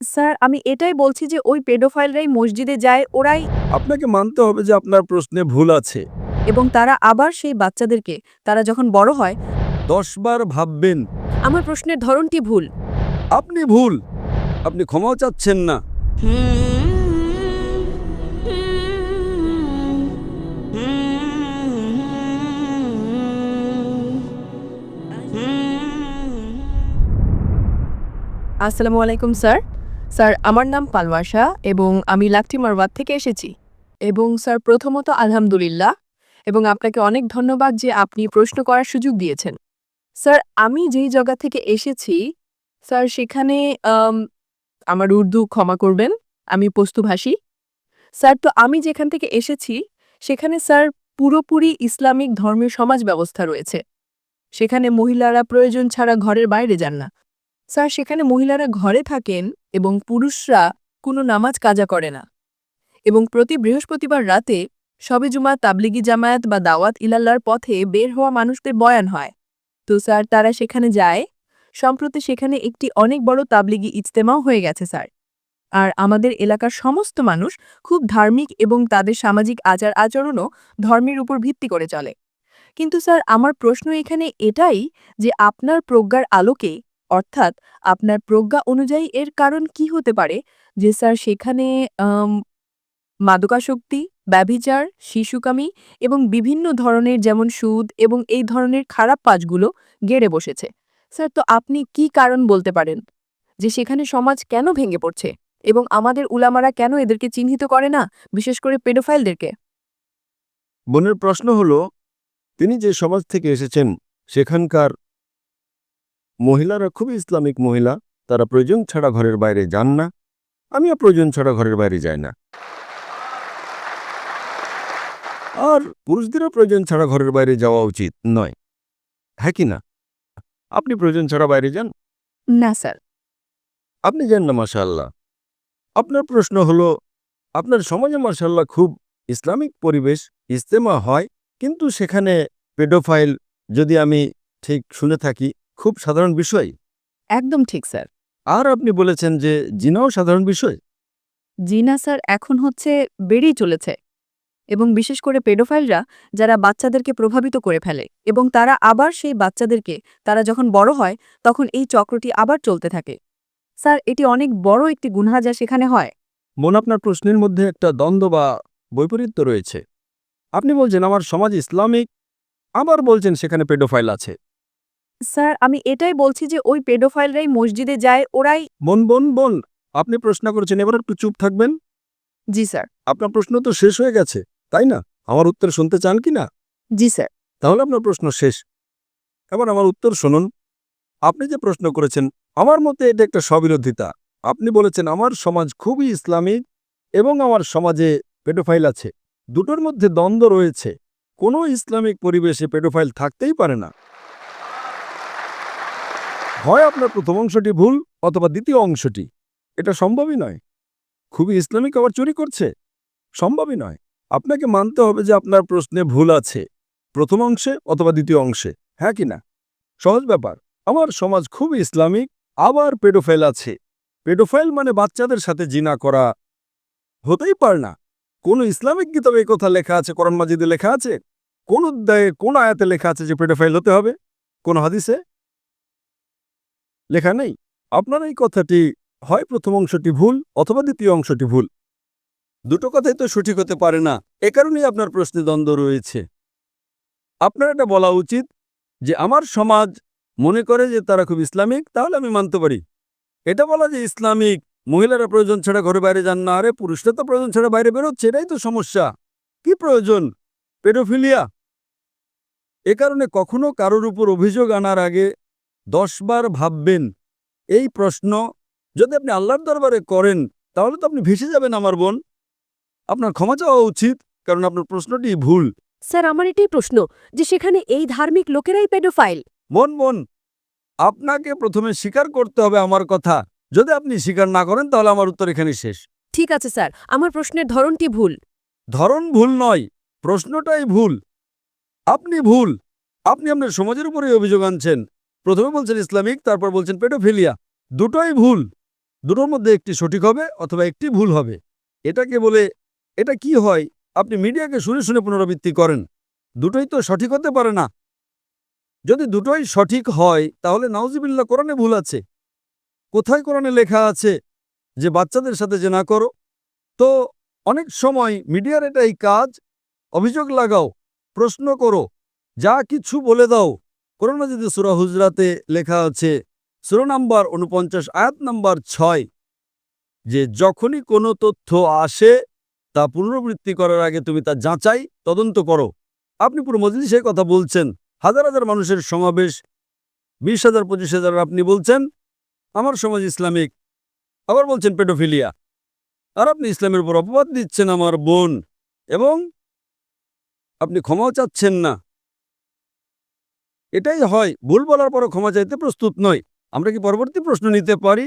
Sir আমি এটাই বলছি যে ওই পেডোফাইলরাই মসজিদে যায় ওরাই আপনাকে মানতে হবে যে আপনার প্রশ্নে ভুল আছে। এবং তারা আবার সেই বাচ্চাদেরকে তারা যখন বড় হয় দশবার ভাববেন। আমার প্রশ্নের ধরনটি ভুল। আপনি ভুল। আপনি ক্ষমাও চাচ্ছেন না। আসসালামু আলাইকুম স্যার। স্যার, আমার নাম পালওয়াশা এবং আমি লাকটি মারওয়াত থেকে এসেছি। এবং স্যার, প্রথমত আলহামদুলিল্লাহ এবং আপনাকে অনেক ধন্যবাদ যে আপনি প্রশ্ন করার সুযোগ দিয়েছেন। স্যার, আমি যেই জায়গা থেকে এসেছি, স্যার, সেখানে আমার উর্দু ক্ষমা করবেন, আমি পস্তুভাষী। স্যার, তো আমি যেখান থেকে এসেছি, সেখানে স্যার পুরোপুরি ইসলামিক ধর্মের সমাজ ব্যবস্থা রয়েছে। সেখানে মহিলারা প্রয়োজন ছাড়া ঘরের বাইরে যান না। স্যার, সেখানে মহিলারা ঘরে থাকেন এবং পুরুষরা কোনো নামাজ কাজা করে না। এবং প্রতি বৃহস্পতিবার রাতে সবে জুমা তাবলিগি জামায়াত বা দাওয়াত ইলাল্লার পথে বের হওয়া মানুষদের বয়ান হয়। তো স্যার, তারা সেখানে যায়। সম্প্রতি সেখানে একটি অনেক বড় তাবলিগি ইজতেমাও হয়ে গেছে, স্যার। আর আমাদের এলাকার সমস্ত মানুষ খুব ধার্মিক এবং তাদের সামাজিক আচার আচরণও ধর্মের উপর ভিত্তি করে চলে। কিন্তু স্যার, আমার প্রশ্ন এখানে এটাই যে আপনার প্রজ্ঞার আলোকে অর্থাৎ আপনার প্রজ্ঞা অনুযায়ী এর কারণ কি হতে পারে? যে স্যার সেখানে মাদকাসক্তি, ব্যভিচার, শিশুকামী এবং বিভিন্ন ধরনের যেমন সুদ এবং এই ধরনের খারাপ কাজগুলো গেড়ে বসেছে। স্যার, তো আপনি কি কারণ বলতে পারেন? যে সেখানে সমাজ কেন ভেঙে পড়ছে? এবং আমাদের উলামারা কেন এদেরকে চিহ্নিত করে না, বিশেষ করে পেডোফাইলদেরকে? বোনের প্রশ্ন হলো, তিনি যে সমাজ থেকে এসেছেন, সেখানকার মহিলারা খুবই ইসলামিক মহিলা তারা প্রয়োজন ছাড়া ঘরের বাইরে যান না। আমিও প্রয়োজন ছাড়া ঘরের বাইরে যাই না। আর পুরুষদেরও প্রয়োজন ছাড়া ঘরের বাইরে যাওয়া উচিত নয়। হ্যাঁ কি না? আপনি প্রয়োজন ছাড়া বাইরে যান? না স্যার। আপনি যান না মাশাল্লাহ আপনার প্রশ্ন হলো আপনার সমাজে মাশাল্লাহ খুব ইসলামিক পরিবেশ ইজতেমা হয় কিন্তু সেখানে পেডোফাইল যদি আমি ঠিক শুনে থাকি খুব সাধারণ বিষয়। একদম ঠিক স্যার। আর আপনি বলেছেন যে জিনাও সাধারণ বিষয়। জিনা স্যার এখন হচ্ছে বেড়েই চলেছে। এবং বিশেষ করে পেডোফাইলরা যারা বাচ্চাদেরকে প্রভাবিত করে ফেলে এবং তারা আবার সেই বাচ্চাদেরকে তারা যখন বড় হয় তখন এই চক্রটি আবার চলতে থাকে। স্যার এটি অনেক বড় একটি গুনহা যা সেখানে হয়। মন আপনার প্রশ্নের মধ্যে একটা দ্বন্দ্ব বা বৈপরীত্য রয়েছে। আপনি বলছেন আমার সমাজ ইসলামিক। আবার বলছেন সেখানে পেডোফাইল আছে। স্যার আমি এটাই বলছি যে ওই পেডোফাইলরাই মসজিদে যায় ওরাই বোন বোন বোন আপনি প্রশ্ন করেছেন এবার একটু চুপ থাকবেন। জি স্যার। আপনার প্রশ্ন তো শেষ হয়ে গেছে তাই না? আমার উত্তর শুনতে চান কি না? জি স্যার। তাহলে আপনার প্রশ্ন শেষ। এবার আমার উত্তর শুনুন। আপনি যে প্রশ্ন করেছেন আমার মতে এটা একটা স্ববিরোধিতা। আপনি বলেছেন আমার সমাজ খুবই ইসলামিক এবং আমার সমাজে পেডোফাইল আছে। দুটোর মধ্যে দ্বন্দ্ব রয়েছে। কোনো ইসলামিক পরিবেশে পেডোফাইল থাকতেই পারে না। হয় আপনার প্রথম অংশটি ভুল অথবা দ্বিতীয় অংশটি? এটা সম্ভবই নয়। খুবই ইসলামিক আবার চুরি করছে? সম্ভবই নয়। আপনাকে মানতে হবে যে আপনার প্রশ্নে ভুল আছে। প্রথম অংশে অথবা দ্বিতীয় অংশে হ্যাঁ কি না? সহজ ব্যাপার। আমার সমাজ খুব ইসলামিক, আবার পেডোফাইল আছে। পেডোফাইল মানে বাচ্চাদের সাথে জিনা করা। হতেই পারে না। কোন ইসলামিক কিতাবে কথা লেখা আছে, কোরআন মাজিদে লেখা আছে? কোন অধ্যায়ে, কোন আয়াতে লেখা আছে যে পেডোফাইল হতে হবে? কোন হাদিসে? লেখা নেই। আপনার এই কথাটি হয় প্রথম অংশটি ভুল অথবা দ্বিতীয় অংশটি ভুল। দুটো কথাই তো সঠিক হতে পারে না, এ কারণেই আপনার প্রশ্নে দ্বন্দ্ব রয়েছে। আপনার এটা বলা উচিত যে, আমার সমাজ মনে করে যে তারা খুব ইসলামিক, তাহলে আমি মানতে পারি। এটা বলা যে ইসলামিক, মহিলারা প্রয়োজন ছাড়া ঘরে বাইরে যান না, আরে পুরুষরা তো প্রয়োজন ছাড়া বাইরে বেরোচ্ছে, এটাই তো সমস্যা। কি প্রয়োজন? পেডোফিলিয়া? এ কারণে কখনো কারোর উপর অভিযোগ আনার আগে দশবার ভাববেন এই প্রশ্ন যদি আপনি আল্লাহর দরবারে করেন তাহলে তো আপনি ভেসে যাবেন আমার বোন। আপনার ক্ষমা চাওয়া উচিত কারণ আপনার প্রশ্নটি ভুল। স্যার আমার এটাই প্রশ্ন যে সেখানে এই ধার্মিক লোকেরাই পেডোফাইল। মন মন আপনাকে প্রথমে স্বীকার করতে হবে আমার কথা। যদি আপনি স্বীকার না করেন তাহলে আমার উত্তর এখানে শেষ। ঠিক আছে স্যার আমার প্রশ্নের ধরনটি ভুল। ধরন ভুল নয় প্রশ্নটাই ভুল। আপনি ভুল আপনি আপনার সমাজের উপরে অভিযোগ আনছেন। প্রথমে বলছেন ইসলামিক, তারপর বলছেন পেডোফিলিয়া। দুটোই ভুল। দুটোর মধ্যে একটি সঠিক হবে অথবা একটি ভুল হবে। এটাকে বলে, এটা কি হয়? আপনি মিডিয়াকে শুনে শুনে পুনরাবৃত্তি করেন। দুটোই তো সঠিক হতে পারে না। যদি দুটোই সঠিক হয়, তাহলে নাউজিবিল্লা কোরআনে ভুল আছে। কোথায় কোরআনে লেখা আছে যে বাচ্চাদের সাথে যে না করো? তো অনেক সময় মিডিয়ার এটাই কাজ, অভিযোগ লাগাও, প্রশ্ন করো, যা কিছু বলে দাও। কোরআন মাজিদে সুরা হুজরাতে লেখা আছে, সুরা নাম্বার উনপঞ্চাশ আয়াত নাম্বার ছয়, যে যখনই কোনো তথ্য আসে, তা পুনরাবৃত্তি করার আগে তুমি তা যাচাই, তদন্ত করো। আপনি পুরো মজলিসে কথা বলছেন, হাজার হাজার মানুষের সমাবেশ, বিশ হাজার, পঁচিশ হাজার আপনি বলছেন, আমার সমাজ ইসলামিক, আবার বলছেন পেডোফিলিয়া, আর আপনি ইসলামের উপর অপবাদ দিচ্ছেন আমার বোন, এবং আপনি ক্ষমাও চাচ্ছেন না। এটাই হয় ভুল বলার পরও ক্ষমা চাইতে প্রস্তুত নয় আমরা কি পরবর্তী প্রশ্ন নিতে পারি